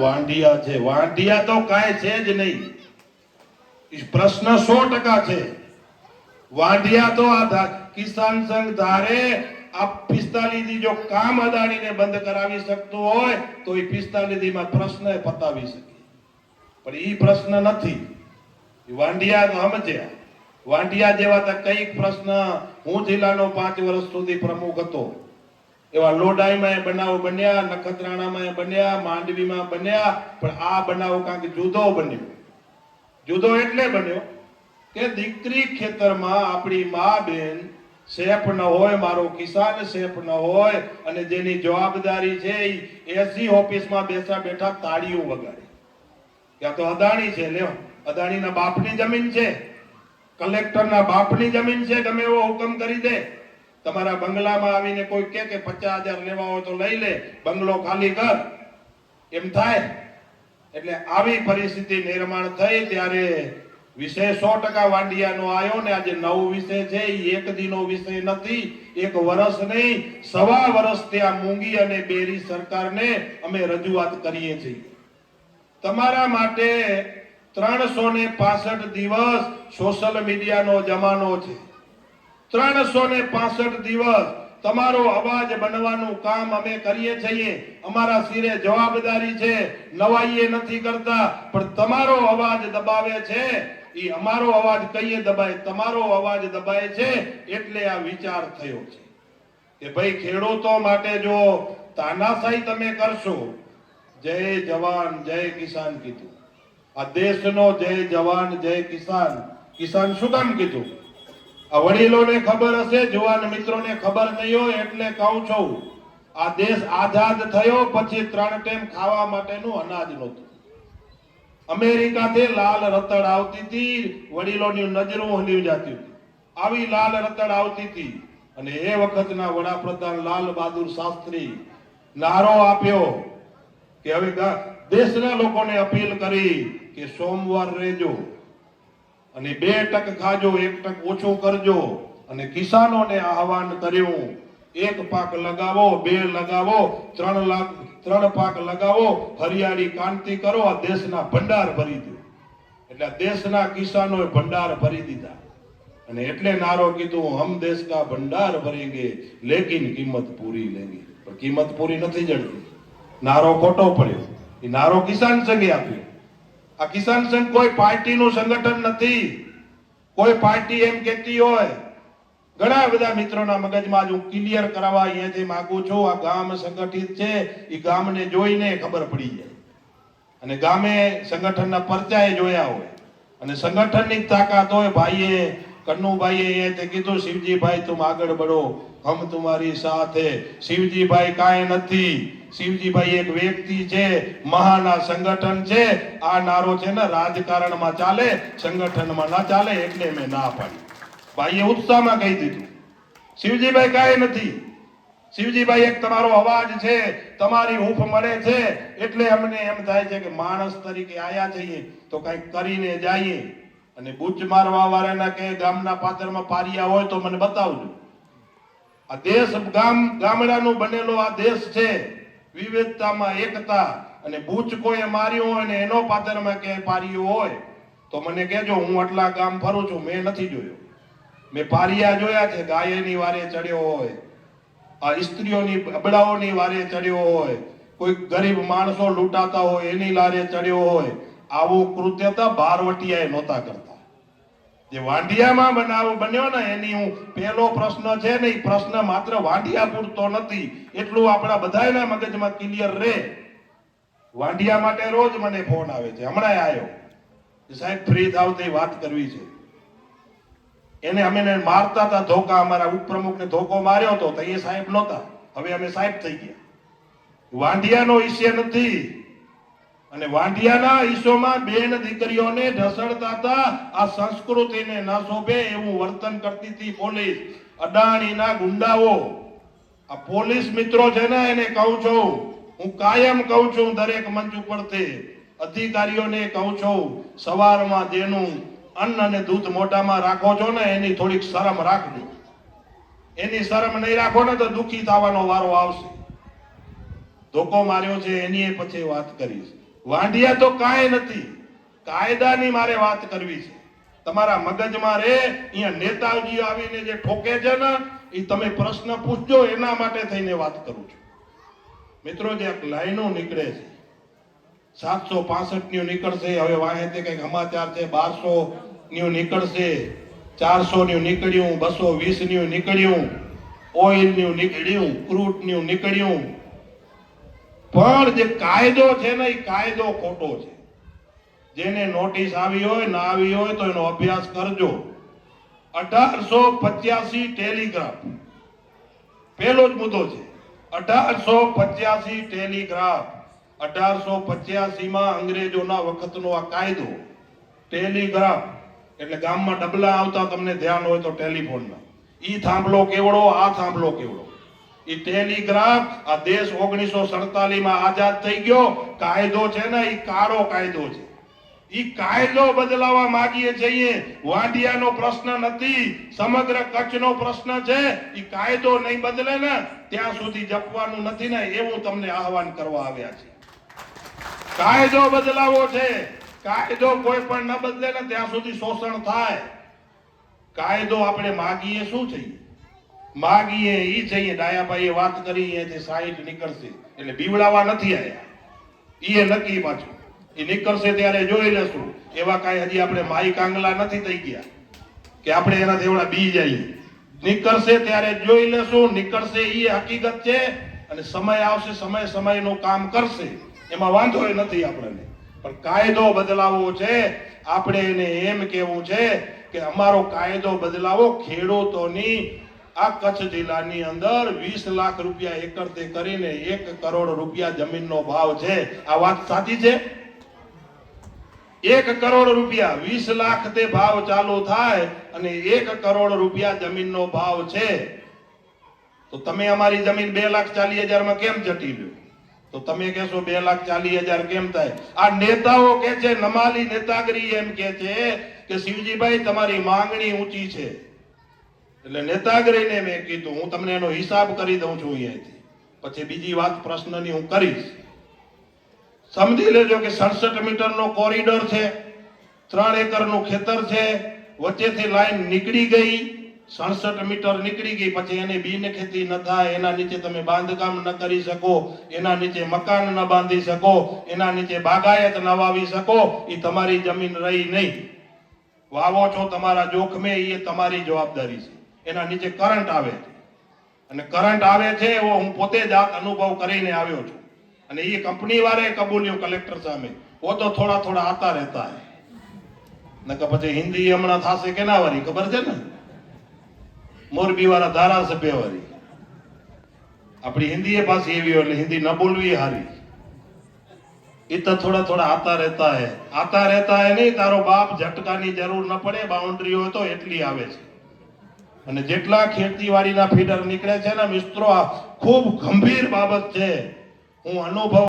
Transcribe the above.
વાંઢિયા છે. વાંઢિયા તો કાંઈ છે જ નહીં. પ્રશ્ન સો ટકા છે. વાંઢિયા તો આ કિસાન સંઘ ધારે આ પિસ્તાલીસ જો કામ અદાણીને બંધ કરાવી શકતું હોય, તો એ પિસ્તાલીસમાં પ્રશ્ન પતાવી શકે. પણ એ પ્રશ્ન નથી. વાંઢિયા સમજ્યા વાંઢિયા જેવા તો કંઈક પ્રશ્ન હું જિલ્લાનો પાંચ વર્ષ સુધી પ્રમુખ હતો. એવા લોડાઈમાં બનાવો બન્યા, નખત્રાણામાં બન્યા, માંડવીમાં બન્યા, પણ આ બનાવ કે જુદો બન્યો. જુદો એટલે બન્યો કે દીકરી ખેતરમાં આપણી મા બેન શેફ ન હોય, મારો કિસાન શેફ ન હોય, અને જેની જવાબદારી છે એ એસી ઓફિસમાં બેસા બેઠા તાળીઓ વગાડે. ત્યાં તો અદાણી છે, લ્યો. અદાણીના બાપની જમીન છે. કલેક્ટરના બાપની જમીન છે, ગમે એવો હુકમ કરી દે. તમારા બંગલામાં આવીને કોઈ કે કે પચાસ હજાર લેવા હોય તો લઈ લે, બંગલો ખાલી કર. એમ થાય. એટલે આવી પરિસ્થિતિ નિર્માણ થઈ ત્યારે વિષય સો ટકા વાંડિયાનો આવ્યો ને આજે નવ વિષય છે એક દિનો વિષય નથી, એક વર્ષ નહીં, સવા વર્ષ ત્યાં મૂંગી અને બેરી સરકારને અમે રજૂઆત કરીએ છીએ. તમારા માટે ત્રણસો ને પાસઠ દિવસ સોશિયલ મીડિયાનો જમાનો છે. ત્રણસો ને પાસઠ દિવસ તમારો અવાજ બનવાનું કામ અમે કરીએ છીએ. અમારા સિરે જવાબદારી છે. નવાઈએ નથી કરતા, પણ તમારો અવાજ દબાવે છે. એ અમારો અવાજ કહીએ દબાય? તમારો અવાજ દબાય છે એટલે આ વિચાર થયો છે. કે ભાઈ, ખેડૂતો માટે જો તાનાશાહી તમે કરશો, જય જવાન, જય કિસાન કીધું. આ દેશનો જય જવાન, જય કિસાન. કિસાન શું કામ કીધું? વડીલોને ખબર હશે, જુવાન મિત્રોને ખબર નહીં હોય એટલે કહું છું, આ દેશ આઝાદ થયો પછી ત્રણ ટાઈમ ખાવા માટેનું અનાજ નહોતું. અમેરિકાથી લાલ રતડ આવતી હતી, વડીલોની નજરો હલી જતી હતી. આવી લાલ રતડ આવતી હતી અને એ વખતના વડાપ્રધાન લાલ બહાદુર શાસ્ત્રી નારો આપ્યો કે હવે દેશના લોકોને અપીલ કરી કે સોમવાર રહેજો. અને બે ટક ખાજો, એક ટક ઓછું કરજો. અને કિસાનોને આહવાન કર્યું, એક પાક લગાવો, બે લગાવો, ત્રણ લાખ, ત્રણ પાક લગાવો, હરિયાળી ક્રાંતિ કરો, આ દેશના ભંડાર ભરી દો. એટલે દેશના કિસાનોએ ભંડાર ભરી દીધા. અને એટલે નારો કીધું, હમ દેશ કા ભંડાર ભરેંગે, લેકિન કિંમત પૂરી લેંગે. પણ કિંમત પૂરી નથી જડતી. નારો ખોટો પડ્યો. એ નારો કિસાન સંઘે આપ્યો આ કિસાન સંઘ કોઈ પાર્ટીનું સંગઠન નથી. કોઈ પાર્ટી એમ કહેતી હોય. ઘણા બધા મિત્રોના મગજમાં આજ હું ક્લિયર કરાવવા અહીંયાથી માંગુ છું, આ ગામ સંગઠિત છે, એ ગામને જોઈને ખબર પડી જાય. અને ગામે સંગઠનના પરચાએ જોયા હોય. અને સંગઠનની તાકાત હોય, ભાઈએ કન્નુભાઈએ તે કીધું, શિવજીભાઈ, તું આગળ બળો હમ તુમારી સાથે. શિવજીભાઈ કાંઈ નથી. શિવજીભાઈ એક વ્યક્તિ છે, મહાન સંગઠન છે. આ નારો છે ને રાજકારણમાં ચાલે, સંગઠનમાં ના ચાલે એટલે મેં ના પાડી. ભાઈએ ઉત્સાહમાં કહી દીધું. શિવજીભાઈ કાંઈ નથી. શિવજીભાઈ, એક તમારો અવાજ છે, તમારી હૂંફ મળે છે, એટલે અમને એમ થાય છે કે માણસ તરીકે આયા જઈએ, તો કંઈક કરીને જઈએ. અને બુચ મારવા વાળાના કે ગામના પાદરમાં પારિયા હોય તો મને બતાવજો. આ દેશ ગામ, ગામડાનું બનેલો આ દેશ છે. વિવિધતામાં એકતા અને બુચ કોઈએ માર્યું હોય ને એનો પાદરમાં કે પારિયો હોય તો મને કહેજો, હું આટલા ગામ ફરું છું, મેં નથી જોયો. મેં પારિયા જોયા છે, ગાયની વારે ચડ્યો હોય, આ સ્ત્રીઓની અબડાઓની વારે ચડ્યો હોય કોઈ ગરીબ માણસો લૂંટાતા હોય, એની લારે ચડ્યો હોય, આવું કૃત્ય તો ભારવટિયાએ નહોતા કરતા. જે વાંઢિયામાં બનાવ બન્યો ને, એની હું પહેલો પ્રશ્ન છે ને એ પ્રશ્ન માત્ર વાંઢિયા પૂરતો નથી. એટલું આપણા બધાના મગજમાં ક્લિયર રહે વાંઢિયા માટે રોજ મને ફોન આવે છે. હમણાં આવ્યો સાહેબ ફ્રી થાવ તે વાત કરવી છે. એને અમે મારતા હતા ધોકા, અમારા ઉપપ્રમુખને ધોકો માર્યો હતો તો એ સાહેબ નહોતા. હવે અમે સાહેબ થઈ ગયા. વાંઢિયાનો ઈશ્ય નથી. અને વાંઢિયાના ઈસોમાં બેન દીકરીઓને ઢસડતા હતા આ સંસ્કૃતિને ન શોભે એવું વર્તન કરતી હતી પોલીસ. અડાણીના ગુંડાઓ. આ પોલીસ મિત્રો છે ને, એને કહું છું, હું કાયમ કહું છું દરેક મંચ ઉપરથી, અધિકારીઓને કહું છું, સવારમાં જેનું અન્ન અને દૂધ મોઢામાં રાખો છો ને, એની થોડીક શરમ રાખજો. એની શરમ નહીં રાખો ને, તો દુઃખી થવાનો વારો આવશે. ધોકો માર્યો છે, એની પછી વાત કરીશ. વાંઢિયા તો કાંઈ નથી. કાયદાની મારે વાત કરવી છે. તમારા મગજમાં રે, અહીંયા નેતાજી આવીને જે ઠોકે છે ને એ તમે પ્રશ્ન પૂછજો, એના માટે થઈને વાત કરું છું. મિત્રો, જે લાઈનો નીકળે છે. સાતસો પાસઠની નીકળશે, હવે વાંહે કંઈક સમાચાર છે બારસો ની નીકળશે ચારસો ની નીકળ્યું, બસો વીસની નીકળ્યું ઓઇલની નીકળ્યું ક્રૂડની નીકળ્યું પણ જે કાયદો છે ને, એ કાયદો ખોટો છે. જેને નોટિસ આવી હોય, ના આવી હોય, તો એનો અભ્યાસ કરજો. અઢારસો પચ્યાસી ટેલિગ્રાફ. પહેલો જ મુદ્દો છે. અઢારસો પચ્યાસી ટેલિગ્રાફ. અઢારસો પચ્યાસી માં અંગ્રેજોના વખતનો આ કાયદો. ટેલિગ્રાફ. એટલે ગામમાં ડબલા આવતા, તમને ધ્યાન હોય તો ટેલિફોનના ઈ થાંભલો કેવડો, આ થાંભલો કેવડો? ઈ ટેલિગ્રાફ આ દેશ ઓગણીસો સડતાલીસમાં આઝાદ થઈ ગયો. કાયદો છે ને એ કાળો કાયદો છે. એ કાયદો બદલાવા માંગીએ છીએ. વાંઢિયાનો પ્રશ્ન નથી, સમગ્ર કચ્છનો પ્રશ્ન છે. એ કાયદો નહીં બદલે ને, ત્યાં સુધી જપવાનું નથી ને, એવું તમને આહવાન કરવા આવ્યા છે કાયદો બદલાવો છે. કાયદો કોઈ પણ ન બદલે ને, ત્યાં સુધી શોષણ થાય. કાયદો આપણે માગીએ શું છીએ? માગીએ એ જઈએ, ડાયાભાઈએ વાત કરી તે સાઈઠ નીકળશે. એટલે બીવડાવા નથી આયા. એ નક્કી પાછું. એ નીકળશે ત્યારે જોઈ લેશું. એવા કાંઈ હજી આપણે માઈ કાંગલા નથી થઈ ગયા. કે આપણે એનાથી એવડા બી જઈએ. નીકળશે ત્યારે જોઈ લેશું. નીકળશે એ હકીકત છે. અને સમય આવશે, સમય સમયનું કામ કરશે. એમાં વાંધો નથી આપણને. પણ કાયદો બદલાવો છે. આપણે એને એમ કેવું છે કે અમારો કાયદો બદલાવો ખેડૂતોની આ કચ્છ જિલ્લાની અંદર વીસ લાખ રૂપિયા એકરથી કરીને એક કરોડ રૂપિયા જમીનનો ભાવ છે. આ વાત સાચી છે? એક કરોડ રૂપિયા, વીસ લાખ તે ભાવ ચાલુ થાય અને એક કરોડ રૂપિયા જમીનનો ભાવ છે. તો તમે અમારી જમીન બે લાખ ચાલીસ હજારમાં કેમ જટી લ્યો? તો તમે કહેશો બે લાખ ચાલીસ હજાર કેમ થાય? આ નેતાઓ કે છે, નમાલી નેતાગરી એમ કે છે કે શિવજીભાઈ, તમારી માંગણી ઊંચી છે. એટલે નેતાગરીને મેં કીધું, હું તમને એનો હિસાબ કરી દઉં છું અહીંયાથી. પછી બીજી વાત પ્રશ્નની હું કરીશ. સમજી લેજો કે સડસઠ મીટરનો કોરિડોર છે, ત્રણ એકરનું ખેતર છે, વચ્ચેથી લાઈન નીકળી ગઈ, સડસઠ મીટર નીકળી ગઈ, પછી એની બીન ખેતી ન થાય, એના નીચે તમે બાંધકામ ન કરી શકો, એના નીચે મકાન ન બાંધી શકો, એના નીચે બાગાયત ન વાવી શકો એ તમારી જમીન રહી નહીં. વાવો છો તમારા જોખમે એ તમારી જવાબદારી છે. એના નીચે કરંટ આવે છે. અને કરંટ આવે છે એવો હું પોતે જ અનુભવ કરીને આવ્યો છું. અને એ કંપની વારે કબૂલ્યું કલેક્ટર સામે. ઓ તો થોડા થોડા આતા રહેતા હે. ન કે પછી હિન્દી હમણાં થશે કે ના વારી, ખબર છે ને? મોરબી વાળા ધારાસભ્ય વાળી આપણી હિન્દી પાસે એવી હોય એટલે હિન્દી ન બોલવી હારી. એ તો થોડા થોડા આતા રહેતા હે. આતા રહેતા હે નહીં, તારો બાપ ઝટકાની જરૂર ન પડે, બાઉન્ડ્રી હોય તો એટલી આવે છે. અને જેટલા ખેતીવાડીના ફીડર નીકળે છે ને મિત્રો આ ખૂબ ગંભીર બાબત છે. હું અનુભવ